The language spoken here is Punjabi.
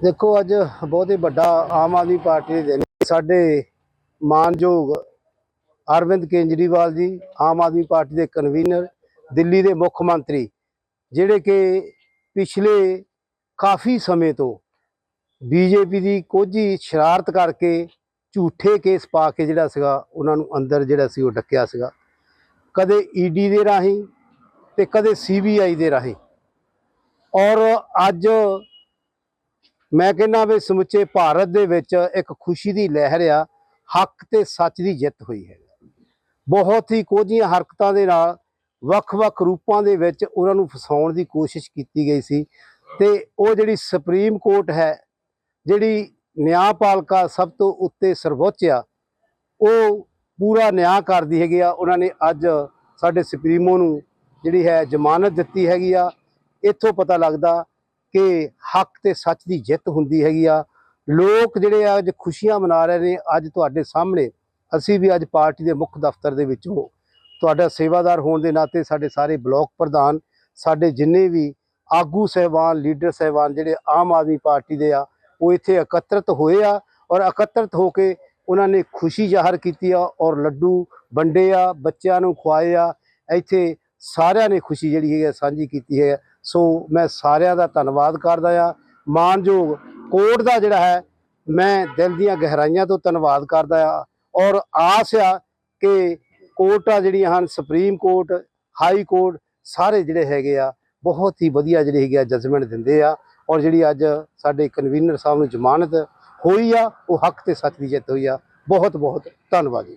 ਦੇਖੋ, ਅੱਜ ਬਹੁਤ ਹੀ ਵੱਡਾ ਆਮ ਆਦਮੀ ਪਾਰਟੀ ਦੇ ਦਿਨ ਸਾਡੇ ਮਾਨਯੋਗ ਅਰਵਿੰਦ ਕੇਜਰੀਵਾਲ ਜੀ, ਆਮ ਆਦਮੀ ਪਾਰਟੀ ਦੇ ਕਨਵੀਨਰ ਦਿੱਲੀ ਦੇ ਮੁੱਖ ਮੰਤਰੀ, ਜਿਹੜੇ ਕਿ ਪਿਛਲੇ ਕਾਫੀ ਸਮੇਂ ਤੋਂ ਬੀਜੇਪੀ ਦੀ ਕੋਝੀ ਸ਼ਰਾਰਤ ਕਰਕੇ ਝੂਠੇ ਕੇਸ ਪਾ ਕੇ ਜਿਹੜਾ ਸੀਗਾ, ਉਹਨਾਂ ਨੂੰ ਅੰਦਰ ਜਿਹੜਾ ਸੀ ਉਹ ਡੱਕਿਆ ਸੀਗਾ। ਕਦੇ ਈਡੀ ਦੇ ਰਾਹੀਂ ਤੇ ਕਦੇ ਸੀਬੀਆਈ ਦੇ ਰਾਹੀਂ। ਔਰ ਅੱਜ ਮੈਂ ਕਹਿੰਦਾ ਵੀ ਸਮੁੱਚੇ ਭਾਰਤ ਦੇ ਵਿੱਚ ਇੱਕ ਖੁਸ਼ੀ ਦੀ ਲਹਿਰ ਆ, ਹੱਕ ਤੇ ਸੱਚ ਦੀ ਜਿੱਤ ਹੋਈ ਹੈ। ਬਹੁਤ ਹੀ ਕੋਝੀਆਂ ਹਰਕਤਾਂ ਦੇ ਨਾਲ ਵੱਖ-ਵੱਖ ਰੂਪਾਂ ਦੇ ਵਿੱਚ ਉਹਨਾਂ ਨੂੰ ਫਸਾਉਣ ਦੀ ਕੋਸ਼ਿਸ਼ ਕੀਤੀ ਗਈ ਸੀ ਤੇ ਉਹ ਜਿਹੜੀ ਸੁਪਰੀਮ ਕੋਰਟ ਹੈ, ਜਿਹੜੀ ਨਿਆਂਪਾਲਕਾ ਸਭ ਤੋਂ ਉੱਤੇ ਸਰਵੋੱਚ ਆ, ਉਹ ਪੂਰਾ ਨਿਆਂ ਕਰਦੀ ਹੈਗੀ ਆ। ਉਹਨਾਂ ਨੇ ਅੱਜ ਸਾਡੇ ਸੁਪਰੀਮੋ ਨੂੰ ਜਿਹੜੀ ਹੈ ਜ਼ਮਾਨਤ ਦਿੱਤੀ ਹੈਗੀ ਆ। ਇੱਥੋਂ ਪਤਾ ਲੱਗਦਾ ਕਿ ਹੱਕ ਤੇ ਸੱਚ ਦੀ ਜਿੱਤ ਹੁੰਦੀ ਹੈਗੀ ਆ। ਲੋਕ ਜਿਹੜੇ ਆ, ਅੱਜ ਖੁਸ਼ੀਆਂ ਮਨਾ ਰਹੇ ਨੇ, ਅੱਜ ਤੁਹਾਡੇ ਸਾਹਮਣੇ ਅਸੀਂ ਵੀ ਅੱਜ ਪਾਰਟੀ ਦੇ ਮੁੱਖ ਦਫ਼ਤਰ ਦੇ ਵਿੱਚੋਂ ਤੁਹਾਡਾ ਸੇਵਾਦਾਰ ਹੋਣ ਦੇ ਨਾਤੇ ਸਾਡੇ ਸਾਰੇ ਬਲਾਕ ਪ੍ਰਧਾਨ, ਸਾਡੇ ਜਿੰਨੇ ਵੀ ਆਗੂ ਸਹਿਬਾਨ, ਲੀਡਰ ਸਹਿਬਾਨ ਜਿਹੜੇ ਆਮ ਆਦਮੀ ਪਾਰਟੀ ਦੇ ਆ, ਉਹ ਇੱਥੇ ਇਕੱਤਰਤ ਹੋਏ ਆ ਔਰ ਇਕੱਤਰਤ ਹੋ ਕੇ ਉਹਨਾਂ ਨੇ ਖੁਸ਼ੀ ਜ਼ਾਹਰ ਕੀਤੀ ਆ ਔਰ ਲੱਡੂ ਵੰਡੇ ਆ, ਬੱਚਿਆਂ ਨੂੰ ਖਵਾਏ ਆ। ਇੱਥੇ ਸਾਰਿਆਂ ਨੇ ਖੁਸ਼ੀ ਜਿਹੜੀ ਹੈਗੀ ਆ, ਸਾਂਝੀ ਕੀਤੀ ਹੈ। ਸੋ ਮੈਂ ਸਾਰਿਆਂ ਦਾ ਧੰਨਵਾਦ ਕਰਦਾ ਆ ਮਾਨਯੋਗ ਕੋਰਟ ਦਾ ਜਿਹੜਾ ਹੈ, ਮੈਂ ਦਿਲ ਦੀਆਂ ਗਹਿਰਾਈਆਂ ਤੋਂ ਧੰਨਵਾਦ ਕਰਦਾ ਆ ਔਰ ਆਸ ਆ ਕਿ ਕੋਰਟਾਂ ਜਿਹੜੀਆਂ ਹਨ, ਸੁਪਰੀਮ ਕੋਰਟ, ਹਾਈ ਕੋਰਟ, ਸਾਰੇ ਜਿਹੜੇ ਹੈਗੇ ਆ, ਬਹੁਤ ਹੀ ਵਧੀਆ ਜਿਹੜੀ ਹੈਗੀ ਆ, ਜਜਮੈਂਟ ਦਿੰਦੇ ਆ। ਔਰ ਜਿਹੜੀ ਅੱਜ ਸਾਡੇ ਕਨਵੀਨਰ ਸਾਹਿਬ ਨੂੰ ਜ਼ਮਾਨਤ ਹੋਈ ਆ, ਉਹ ਹੱਕ ਤੇ ਸੱਚ ਦੀ ਜਿੱਤ ਹੋਈ ਆ। ਬਹੁਤ ਬਹੁਤ ਧੰਨਵਾਦ ਜੀ।